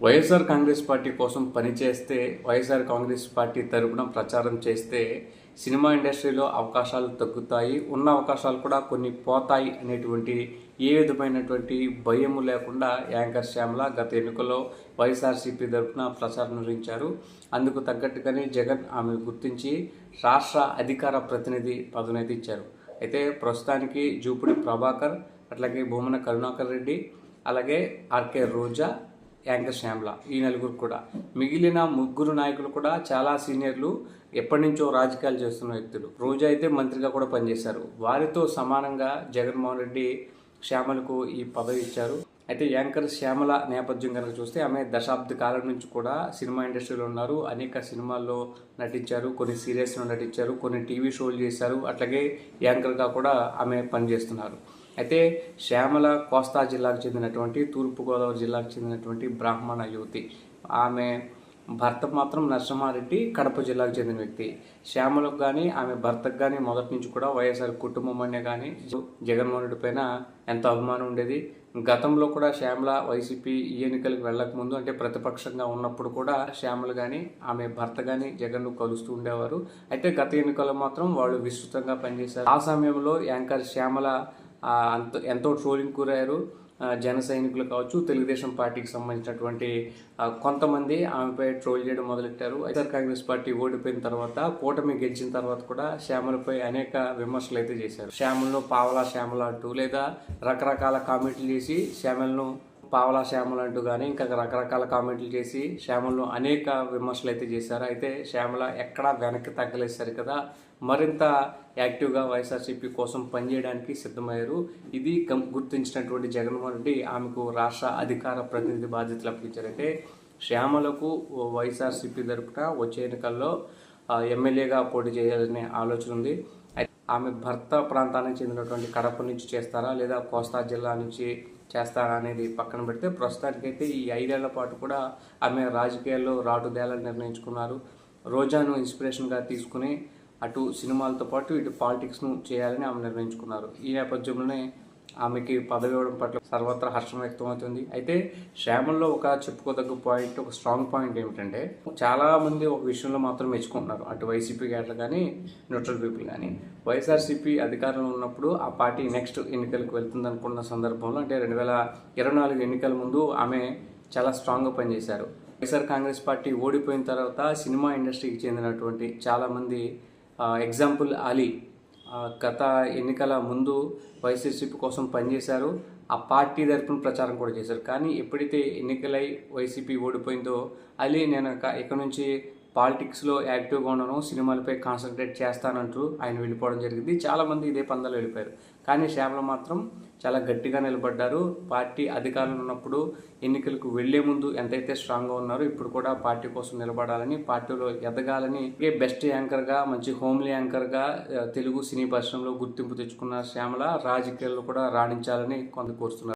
YSR Congress party కోసం పనిచేస్తే YSR Congress party తరపున ప్రచారం చేస్తే సినిమా ఇండస్ట్రీలో అవకాశాలు తగ్గుతాయి ఉన్న అవకాశాలు కూడా కొన్ని పోతాయి అనేటువంటి ఏ విధమైనటువంటి భయము లేకుండా యాంకర్ శ్యామల గత ఎన్నికల్లో వైఎస్ఆర్సీపీ తరఫున ప్రచారం నిర్వహించారు. అందుకు తగ్గట్టుగానే జగన్ ఆమె గుర్తించి రాష్ట్ర అధికార ప్రతినిధి పదవినైతే ఇచ్చారు. అయితే ప్రస్తుతానికి జూపుడి ప్రభాకర్ అట్లాగే భూమన కరుణాకర్ రెడ్డి అలాగే ఆర్కే రోజా యాంకర్ శ్యామ్ల. ఈ నలుగురు కూడా. మిగిలిన ముగ్గురు నాయకులు కూడా చాలా సీనియర్లు ఎప్పటి నుంచో రాజకీయాలు చేస్తున్న వ్యక్తులు. రోజా అయితే మంత్రిగా కూడా పనిచేశారు. వారితో సమానంగా జగన్మోహన్ రెడ్డి శ్యామలకు ఈ పదవి ఇచ్చారు. అయితే యాంకర్ శ్యామల నేపథ్యం కనుక చూస్తే ఆమె దశాబ్ద కాలం నుంచి కూడా సినిమా ఇండస్ట్రీలో ఉన్నారు. అనేక సినిమాల్లో నటించారు. కొన్ని సీరియల్స్లో నటించారు. కొన్ని టీవీ షోలు చేశారు. అట్లాగే యాంకర్గా కూడా ఆమె పనిచేస్తున్నారు. అయితే శ్యామల కోస్తా జిల్లాకు చెందినటువంటి తూర్పుగోదావరి జిల్లాకు చెందినటువంటి బ్రాహ్మణ యువతి. ఆమె భర్త మాత్రం నరసింహారెడ్డి కడప జిల్లాకు చెందిన వ్యక్తి. శ్యామలకు కానీ ఆమె భర్తకు కానీ మొదటి నుంచి కూడా వైఎస్ఆర్ కుటుంబం అనే కానీ జగన్మోహన్ రెడ్డి పైన ఎంతో అభిమానం ఉండేది. గతంలో కూడా శ్యామల వైసీపీ ఈ ఎన్నికలకు వెళ్ళక ముందు అంటే ప్రతిపక్షంగా ఉన్నప్పుడు కూడా శ్యామలు కానీ ఆమె భర్త కానీ జగన్ను కలుస్తూ ఉండేవారు. అయితే గత ఎన్నికల్లో మాత్రం వాళ్ళు విస్తృతంగా పనిచేశారు. ఆ సమయంలో యాంకర్ శ్యామల అంత ఎంతో ట్రోలింగ్ కూరారు జన సైనికులు కావచ్చు తెలుగుదేశం పార్టీకి సంబంధించినటువంటి కొంతమంది ఆమెపై ట్రోల్ చేయడం మొదలెట్టారు. వైఎస్ఆర్ కాంగ్రెస్ పార్టీ ఓడిపోయిన తర్వాత కూటమి గెలిచిన తర్వాత కూడా శ్యామలపై అనేక విమర్శలు అయితే చేశారు. శ్యామలను పావలా శ్యామల అంటూ లేదా రకరకాల కామెంట్లు చేసి శ్యామలను పావలా శ్యామల అంటూ కానీ ఇంకా రకరకాల కామెంట్లు చేసి శ్యామలను అనేక విమర్శలు అయితే చేశారు. అయితే శ్యామల ఎక్కడా వెనక్కి తగ్గలేశారు కదా మరింత యాక్టివ్గా వైఎస్ఆర్సీపీ కోసం పనిచేయడానికి సిద్ధమయ్యారు. ఇది గం- గుర్తించినటువంటి జగన్మోహన్ రెడ్డి ఆమెకు రాష్ట్ర అధికార ప్రతినిధి బాధ్యతలు అప్పగించారంటే శ్యామలకు వైఎస్ఆర్సీపీ తరపున వచ్చే ఎన్నికల్లో ఎమ్మెల్యేగా పోటీ చేయాలనే ఆలోచన ఉంది. ఆమె భర్త ప్రాంతానికి చెందినటువంటి కడప నుంచి చేస్తారా? లేదా కోస్తా జిల్లా నుంచి చేస్తారా అనేది పక్కన పెడితే ప్రస్తుతానికైతే ఈ ఐదేళ్ళ పాటు కూడా ఆమె రాజకీయాల్లో రాటుదేయాలని నిర్ణయించుకున్నారు. రోజాను ఇన్స్పిరేషన్గా తీసుకుని అటు సినిమాలతో పాటు ఇటు పాలిటిక్స్ను చేయాలని ఆమె నిర్ణయించుకున్నారు. ఈ నేపథ్యంలోనే ఆమెకి పదవి ఇవ్వడం పట్ల సర్వత్రా హర్షం వ్యక్తమవుతుంది. అయితే శ్యామల్లో ఒక చెప్పుకోదగ్గ పాయింట్ ఒక స్ట్రాంగ్ పాయింట్ ఏమిటంటే చాలా మంది ఒక విషయంలో మాత్రం మెచ్చుకుంటున్నారు. అటు వైసీపీ క్యాడర్ కానీ న్యూట్రల్ పీపుల్ కానీ వైఎస్ఆర్సీపీ అధికారంలో ఉన్నప్పుడు ఆ పార్టీ నెక్స్ట్ ఎన్నికలకు వెళ్తుంది అనుకున్న సందర్భంలో అంటే రెండు వేల ఇరవై నాలుగు ఎన్నికల ముందు ఆమె చాలా స్ట్రాంగ్గా పనిచేశారు. వైఎస్ఆర్ కాంగ్రెస్ పార్టీ ఓడిపోయిన తర్వాత సినిమా ఇండస్ట్రీకి చెందినటువంటి చాలామంది ఎగ్జాంపుల్ అలీ గత ఎన్నికల ముందు వైసీసీపీ కోసం పనిచేశారు. ఆ పార్టీ తరఫున ప్రచారం కూడా చేశారు. కానీ ఎప్పుడైతే ఎన్నికలై వైసీపీ ఓడిపోయిందో అలీ నేను ఇక ఇక నుంచి పాలిటిక్స్లో యాక్టివ్గా ఉండను సినిమాలపై కాన్సన్ట్రేట్ చేస్తానంటూ ఆయన వెళ్ళిపోవడం జరిగింది. చాలామంది ఇదే పందాలు వెళ్ళిపోయారు. కానీ శ్యామల మాత్రం చాలా గట్టిగా నిలబడ్డారు. పార్టీ అధికారంలో ఉన్నప్పుడు ఎన్నికలకు వెళ్ళే ముందు ఎంతైతే స్ట్రాంగ్గా ఉన్నారో ఇప్పుడు కూడా పార్టీ కోసం నిలబడాలని పార్టీలో ఎదగాలని ఏ బెస్ట్ యాంకర్గా మంచి హోమ్లీ యాంకర్గా తెలుగు సినీ పరిశ్రమలో గుర్తింపు తెచ్చుకున్న శ్యామల రాజకీయాల్లో కూడా రాణించాలని కొంత కోరుతున్నారు.